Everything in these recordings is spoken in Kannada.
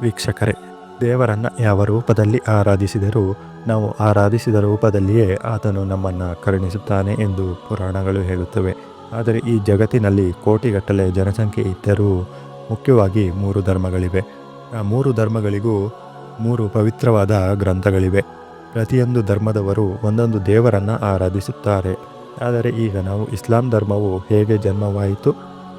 ವೀಕ್ಷಕರೇ, ದೇವರನ್ನು ಯಾವ ರೂಪದಲ್ಲಿ ಆರಾಧಿಸಿದರೂ, ನಾವು ಆರಾಧಿಸಿದ ರೂಪದಲ್ಲಿಯೇ ಆತನು ನಮ್ಮನ್ನು ಕರುಣಿಸುತ್ತಾನೆ ಎಂದು ಪುರಾಣಗಳು ಹೇಳುತ್ತವೆ. ಆದರೆ ಈ ಜಗತ್ತಿನಲ್ಲಿ ಕೋಟಿಗಟ್ಟಲೆ ಜನಸಂಖ್ಯೆ ಇದ್ದರೂ ಮುಖ್ಯವಾಗಿ ಮೂರು ಧರ್ಮಗಳಿವೆ. ಆ ಮೂರು ಧರ್ಮಗಳಿಗೂ ಮೂರು ಪವಿತ್ರವಾದ ಗ್ರಂಥಗಳಿವೆ. ಪ್ರತಿಯೊಂದು ಧರ್ಮದವರು ಒಂದೊಂದು ದೇವರನ್ನು ಆರಾಧಿಸುತ್ತಾರೆ. ಆದರೆ ಈಗ ನಾವು ಇಸ್ಲಾಂ ಧರ್ಮವು ಹೇಗೆ ಜನ್ಮವಾಯಿತು?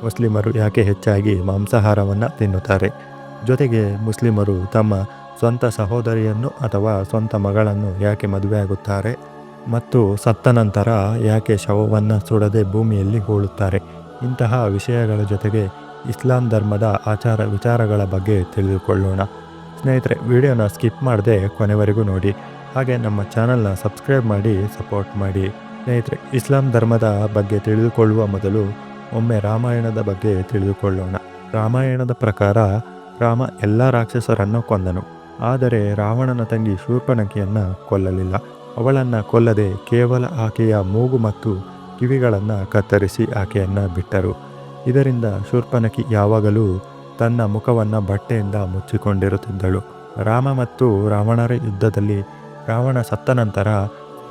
ಮುಸ್ಲಿಮರು ಯಾಕೆ ಹೆಚ್ಚಾಗಿ ಮಾಂಸಾಹಾರವನ್ನು ತಿನ್ನುತ್ತಾರೆ? ಜೊತೆಗೆ ಮುಸ್ಲಿಮರು ತಮ್ಮ ಸ್ವಂತ ಸಹೋದರಿಯನ್ನು ಅಥವಾ ಸ್ವಂತ ಮಗಳನ್ನು ಯಾಕೆ ಮದುವೆಯಾಗುತ್ತಾರೆ ಮತ್ತು ಸತ್ತ ನಂತರ ಯಾಕೆ ಶವವನ್ನು ಸುಡದೆ ಭೂಮಿಯಲ್ಲಿ ಹೂಳುತ್ತಾರೆ? ಇಂತಹ ವಿಷಯಗಳ ಜೊತೆಗೆ ಇಸ್ಲಾಂ ಧರ್ಮದ ಆಚಾರ ವಿಚಾರಗಳ ಬಗ್ಗೆ ತಿಳಿದುಕೊಳ್ಳೋಣ. ಸ್ನೇಹಿತರೆ, ವಿಡಿಯೋನ ಸ್ಕಿಪ್ ಮಾಡದೆ ಕೊನೆವರೆಗೂ ನೋಡಿ. ಹಾಗೆ ನಮ್ಮ ಚಾನಲ್ನ ಸಬ್ಸ್ಕ್ರೈಬ್ ಮಾಡಿ, ಸಪೋರ್ಟ್ ಮಾಡಿ. ಸ್ನೇಹಿತರೆ, ಇಸ್ಲಾಂ ಧರ್ಮದ ಬಗ್ಗೆ ತಿಳಿದುಕೊಳ್ಳುವ ಮೊದಲು ಒಮ್ಮೆ ರಾಮಾಯಣದ ಬಗ್ಗೆ ತಿಳಿದುಕೊಳ್ಳೋಣ. ರಾಮಾಯಣದ ಪ್ರಕಾರ ರಾಮ ಎಲ್ಲ ರಾಕ್ಷಸರನ್ನು ಕೊಂದನು. ಆದರೆ ರಾವಣನ ತಂಗಿ ಶೂರ್ಪನಖಿಯನ್ನು ಕೊಲ್ಲಲಿಲ್ಲ. ಅವಳನ್ನು ಕೊಲ್ಲದೆ ಕೇವಲ ಆಕೆಯ ಮೂಗು ಮತ್ತು ಕಿವಿಗಳನ್ನು ಕತ್ತರಿಸಿ ಆಕೆಯನ್ನು ಬಿಟ್ಟರು. ಇದರಿಂದ ಶೂರ್ಪನಕಿ ಯಾವಾಗಲೂ ತನ್ನ ಮುಖವನ್ನು ಬಟ್ಟೆಯಿಂದ ಮುಚ್ಚಿಕೊಂಡಿರುತ್ತಿದ್ದಳು. ರಾಮ ಮತ್ತು ರಾವಣರ ಯುದ್ಧದಲ್ಲಿ ರಾವಣ ಸತ್ತ ನಂತರ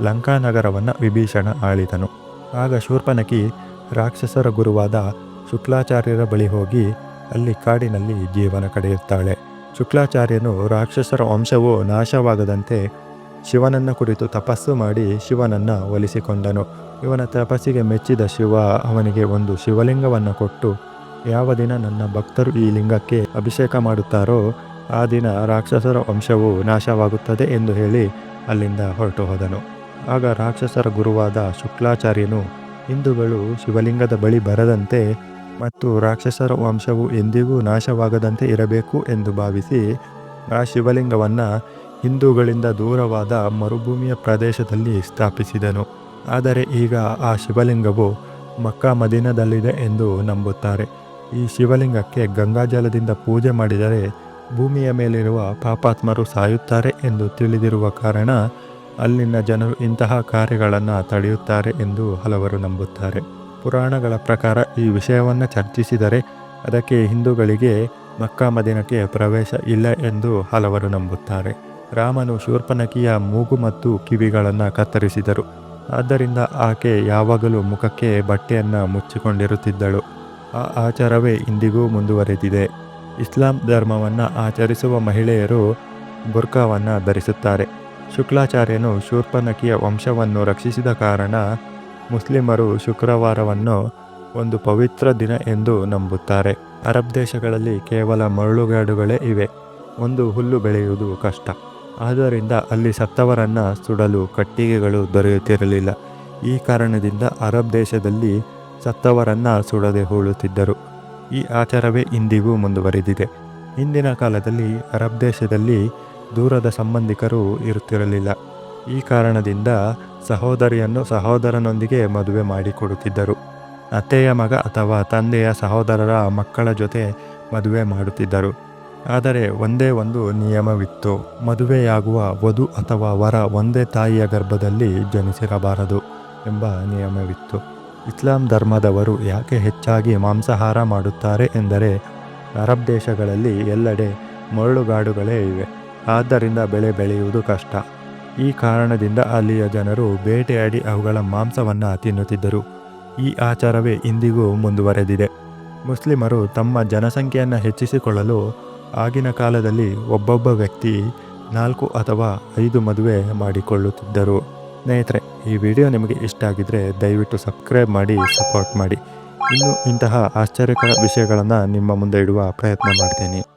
ಲಂಕಾನಗರವನ್ನು ವಿಭೀಷಣ ಆಳಿದನು. ಆಗ ಶೂರ್ಪನಕಿ ರಾಕ್ಷಸರ ಗುರುವಾದ ಶುಕ್ಲಾಚಾರ್ಯರ ಬಳಿ ಹೋಗಿ ಅಲ್ಲಿ ಕಾಡಿನಲ್ಲಿ ಜೀವನ ಕಡೆಯುತ್ತಾಳೆ ಶುಕ್ಲಾಚಾರ್ಯನು ರಾಕ್ಷಸರ ವಂಶವು ನಾಶವಾಗದಂತೆ ಶಿವನನ್ನು ಕುರಿತು ತಪಸ್ಸು ಮಾಡಿ ಶಿವನನ್ನು ಒಲಿಸಿಕೊಂಡನು. ಇವನ ತಪಸ್ಸಿಗೆ ಮೆಚ್ಚಿದ ಶಿವ ಅವನಿಗೆ ಒಂದು ಶಿವಲಿಂಗವನ್ನು ಕೊಟ್ಟು, ಯಾವ ದಿನ ನನ್ನ ಭಕ್ತರು ಈ ಲಿಂಗಕ್ಕೆ ಅಭಿಷೇಕ ಮಾಡುತ್ತಾರೋ ಆ ದಿನ ರಾಕ್ಷಸರ ವಂಶವು ನಾಶವಾಗುತ್ತದೆ ಎಂದು ಹೇಳಿ ಅಲ್ಲಿಂದ ಹೊರಟು ಹೋದನು. ಆಗ ರಾಕ್ಷಸರ ಗುರುವಾದ ಶುಕ್ಲಾಚಾರ್ಯನು, ಹಿಂದೂಗಳು ಶಿವಲಿಂಗದ ಬಳಿ ಬರದಂತೆ ಮತ್ತು ರಾಕ್ಷಸರ ವಂಶವು ಎಂದಿಗೂ ನಾಶವಾಗದಂತೆ ಇರಬೇಕು ಎಂದು ಭಾವಿಸಿ, ಆ ಶಿವಲಿಂಗವನ್ನು ಹಿಂದೂಗಳಿಂದ ದೂರವಾದ ಮರುಭೂಮಿಯ ಪ್ರದೇಶದಲ್ಲಿ ಸ್ಥಾಪಿಸಿದನು. ಆದರೆ ಈಗ ಆ ಶಿವಲಿಂಗವು ಮಕ್ಕಾ ಮದೀನದಲ್ಲಿದೆ ಎಂದು ನಂಬುತ್ತಾರೆ. ಈ ಶಿವಲಿಂಗಕ್ಕೆ ಗಂಗಾಜಲದಿಂದ ಪೂಜೆ ಮಾಡಿದರೆ ಭೂಮಿಯ ಮೇಲಿರುವ ಪಾಪಾತ್ಮರು ಸಾಯುತ್ತಾರೆ ಎಂದು ತಿಳಿದಿರುವ ಕಾರಣ ಅಲ್ಲಿನ ಜನರು ಇಂತಹ ಕಾರ್ಯಗಳನ್ನು ತಡೆಯುತ್ತಾರೆ ಎಂದು ಹಲವರು ನಂಬುತ್ತಾರೆ. ಪುರಾಣಗಳ ಪ್ರಕಾರ ಈ ವಿಷಯವನ್ನು ಚರ್ಚಿಸಿದರೆ ಅದಕ್ಕೆ ಹಿಂದೂಗಳಿಗೆ ಮಕ್ಕಾ ಮದಿನಕ್ಕೆ ಪ್ರವೇಶ ಇಲ್ಲ ಎಂದು ಹಲವರು ನಂಬುತ್ತಾರೆ. ರಾಮನು ಶೂರ್ಪನಕಿಯ ಮೂಗು ಮತ್ತು ಕಿವಿಗಳನ್ನು ಕತ್ತರಿಸಿದರು. ಆದ್ದರಿಂದ ಆಕೆ ಯಾವಾಗಲೂ ಮುಖಕ್ಕೆ ಬಟ್ಟೆಯನ್ನು ಮುಚ್ಚಿಕೊಂಡಿರುತ್ತಿದ್ದಳು. ಆ ಆಚಾರವೇ ಇಂದಿಗೂ ಮುಂದುವರೆದಿದೆ. ಇಸ್ಲಾಂ ಧರ್ಮವನ್ನು ಆಚರಿಸುವ ಮಹಿಳೆಯರು ಬುರ್ಕಾವನ್ನು ಧರಿಸುತ್ತಾರೆ. ಶುಕ್ಲಾಚಾರ್ಯನು ಶೂರ್ಪನಕಿಯ ವಂಶವನ್ನು ರಕ್ಷಿಸಿದ ಕಾರಣ ಮುಸ್ಲಿಮರು ಶುಕ್ರವಾರವನ್ನು ಒಂದು ಪವಿತ್ರ ದಿನ ಎಂದು ನಂಬುತ್ತಾರೆ. ಅರಬ್ ದೇಶಗಳಲ್ಲಿ ಕೇವಲ ಮರಳುಗಾಡುಗಳೇ ಇವೆ. ಒಂದು ಹುಲ್ಲು ಬೆಳೆಯುವುದು ಕಷ್ಟ. ಆದ್ದರಿಂದ ಅಲ್ಲಿ ಸತ್ತವರನ್ನು ಸುಡಲು ಕಟ್ಟಿಗೆಗಳು ದೊರೆಯುತ್ತಿರಲಿಲ್ಲ. ಈ ಕಾರಣದಿಂದ ಅರಬ್ ದೇಶದಲ್ಲಿ ಸತ್ತವರನ್ನು ಸುಡದೆ ಹೋಳುತ್ತಿದ್ದರು ಈ ಆಚಾರವೇ ಇಂದಿಗೂ ಮುಂದುವರೆದಿದೆ. ಹಿಂದಿನ ಕಾಲದಲ್ಲಿ ಅರಬ್ ದೇಶದಲ್ಲಿ ದೂರದ ಸಂಬಂಧಿಕರು ಇರುತ್ತಿರಲಿಲ್ಲ. ಈ ಕಾರಣದಿಂದ ಸಹೋದರಿಯನ್ನು ಸಹೋದರನೊಂದಿಗೆ ಮದುವೆ ಮಾಡಿಕೊಡುತ್ತಿದ್ದರು. ಅತ್ತೆಯ ಮಗ ಅಥವಾ ತಂದೆಯ ಸಹೋದರರ ಮಕ್ಕಳ ಜೊತೆ ಮದುವೆ ಮಾಡುತ್ತಿದ್ದರು. ಆದರೆ ಒಂದೇ ಒಂದು ನಿಯಮವಿತ್ತು. ಮದುವೆಯಾಗುವ ವಧು ಅಥವಾ ವರ ಒಂದೇ ತಾಯಿಯ ಗರ್ಭದಲ್ಲಿ ಜನಿಸಿರಬಾರದು ಎಂಬ ನಿಯಮವಿತ್ತು. ಇಸ್ಲಾಂ ಧರ್ಮದವರು ಯಾಕೆ ಹೆಚ್ಚಾಗಿ ಮಾಂಸಾಹಾರ ಮಾಡುತ್ತಾರೆ ಎಂದರೆ, ಅರಬ್ ದೇಶಗಳಲ್ಲಿ ಎಲ್ಲೆಡೆ ಮರಳುಗಾಡುಗಳೇ ಇವೆ. ಆದ್ದರಿಂದ ಬೆಳೆ ಬೆಳೆಯುವುದು ಕಷ್ಟ. ಈ ಕಾರಣದಿಂದ ಅಲ್ಲಿಯ ಜನರು ಬೇಟೆಯಾಡಿ ಅವುಗಳ ಮಾಂಸವನ್ನು ತಿನ್ನುತ್ತಿದ್ದರು. ಈ ಆಚಾರವೇ ಇಂದಿಗೂ ಮುಂದುವರೆದಿದೆ. ಮುಸ್ಲಿಮರು ತಮ್ಮ ಜನಸಂಖ್ಯೆಯನ್ನು ಹೆಚ್ಚಿಸಿಕೊಳ್ಳಲು ಆಗಿನ ಕಾಲದಲ್ಲಿ ಒಬ್ಬೊಬ್ಬ ವ್ಯಕ್ತಿ ನಾಲ್ಕು ಅಥವಾ ಐದು ಮದುವೆ ಮಾಡಿಕೊಳ್ಳುತ್ತಿದ್ದರು. ಸ್ನೇಹಿತರೆ, ಈ ವಿಡಿಯೋ ನಿಮಗೆ ಇಷ್ಟ ಆಗಿದ್ದರೆ ದಯವಿಟ್ಟು ಸಬ್ಸ್ಕ್ರೈಬ್ ಮಾಡಿ, ಸಪೋರ್ಟ್ ಮಾಡಿ. ಇನ್ನು ಇಂತಹ ಆಶ್ಚರ್ಯಕರ ವಿಷಯಗಳನ್ನು ನಿಮ್ಮ ಮುಂದೆ ಇಡುವ ಪ್ರಯತ್ನ ಮಾಡ್ತೀನಿ.